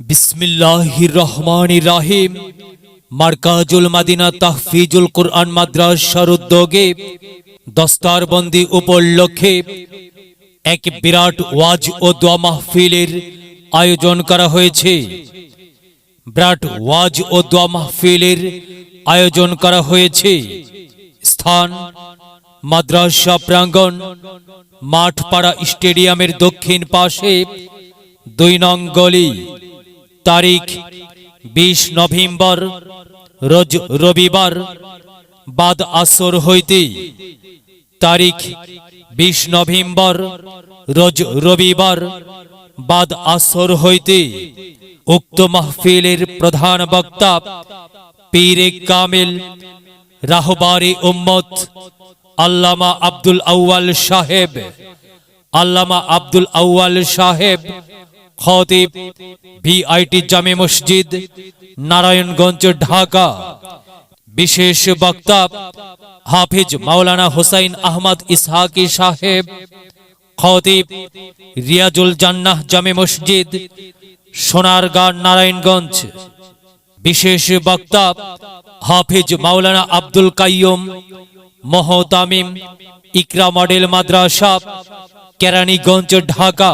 বিসমিল্লাহির রহমানির রাহিম মার্কাজুল মাদিনা তাহফিজুল কোরআন মাদ্রাসার উদ্যোগে দস্তারবন্দি উপলক্ষে এক বিরাট ওয়াজ ও দোয়া মাহফিলের আয়োজন করা হয়েছে। বিরাট ওয়াজ ও দোয়া মাহফিলের আয়োজন করা হয়েছে। স্থান, মাদ্রাসা প্রাঙ্গণ, মাঠপাড়া স্টেডিয়ামের দক্ষিণ পাশে দুই নং গলি। তারিখ বিশ নভেম্বর, রোজ রবিবার, বাদ আসর হইতে তারিখ বিশ নভেম্বর, রোজ রবিবার, বাদ আসর হইতে উক্ত মাহফিলের প্রধান বক্তা পীরে কামিল, রাহবারি উম্মত আল্লামা আব্দুল আউয়াল সাহেব। আল্লামা আব্দুল আউয়াল সাহেব খতিব, ভিআইটি জামে মসজিদ, নারায়ণগঞ্জ, ঢাকা। বিশেষ বক্তা হাফিজ মাওলানা হুসাইন আহমদ ইসহাকি সাহেব, খতিব রিয়াজুল জান্নাহ জামে মসজিদ সোনারগাঁ নারায়ণগঞ্জ। বিশেষ বক্তা হাফিজ মাওলানা আব্দুল কাইয়ুম, মহতামিম, ইকরা মডেল মাদ্রাসা, কেরানীগঞ্জ, ঢাকা।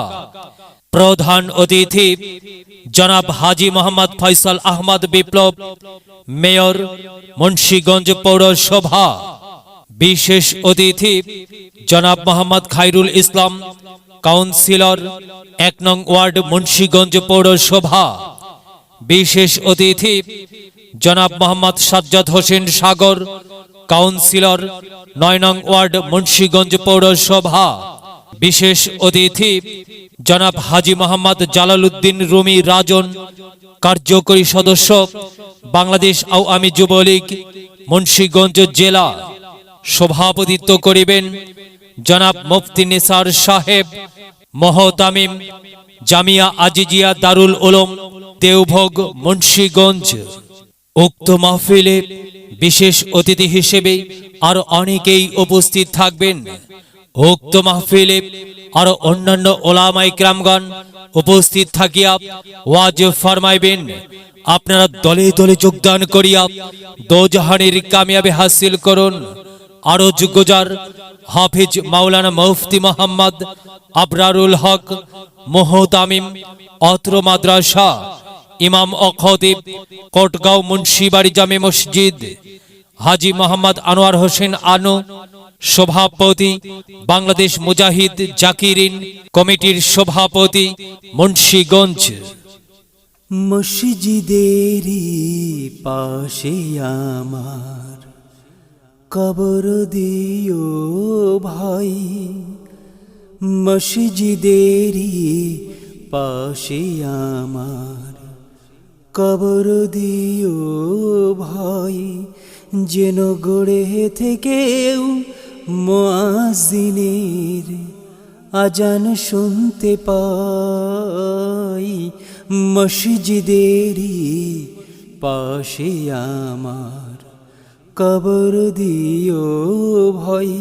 প্রধান অতিথি, জনাব হাজি মোহাম্মদ ফয়সাল আহমদ বিপ্লব, মেয়র মুন্সীগঞ্জ পৌরসভা। বিশেষ অতিথি, জনাব মোহাম্মদ খাইরুল ইসলাম, কাউন্সিলর, এক নং ওয়ার্ড মুন্সীগঞ্জ পৌরসভা। বিশেষ অতিথি, জনাব মোহাম্মদ সাজ্জাদ হোসেন সাগর, কাউন্সিলর, নয় নং ওয়ার্ড মুন্সীগঞ্জ পৌরসভা। বিশেষ অতিথি জনাব হাজি মোহাম্মদ জালালউদ্দিন রুমি রাজন, কার্যকরী সদস্য, বাংলাদেশ আওয়ামী যুবলীগ, মুন্সীগঞ্জ জেলা। সভাপতিত্ব করিবেন জনাব মুফতি নিসার সাহেব, মহতামিম জামিয়া আজিজিয়া দারুল উলুম, দেওভোগ, মুন্সীগঞ্জ। উক্ত মাহফিলে বিশেষ অতিথি হিসেবে আর অনেকেই উপস্থিত থাকবেন। উক্ত মাহফিলে আরও অন্যান্য ওলামাই ক্রামগণ উপস্থিত থাকিয়া ওয়াজ ফরমাইবেন। আপনারা দলে দলে যোগদান করিয়া দোজাহানের কামিয়াবি হাসিল করুন। আরও যোগ্যজার হাফিজ মাওলানা মুফতি মোহাম্মদ আবরারুল হক, মোহতামিম, অত্র মাদ্রাসা, ইমাম খতিব কোটগাঁও মুন্সিবাড়ি জামে মসজিদ, হাজি মোহাম্মদ আনোয়ার হোসেন আনু সভাপতি বাংলাদেশ মুজাহিদ জাকিরিন কমিটির সভাপতি মুন্সীগঞ্জ। মসজিদেরই পাশে আমার কবর দিও ভাই। মসজিদেরই পাশে আমার কবর দিও ভাই। যেন গড়ে থেকেও মোয়াজিনের আজান শুনতে পাই। মসজিদেরই পাশে আমার কবর দিও ভয়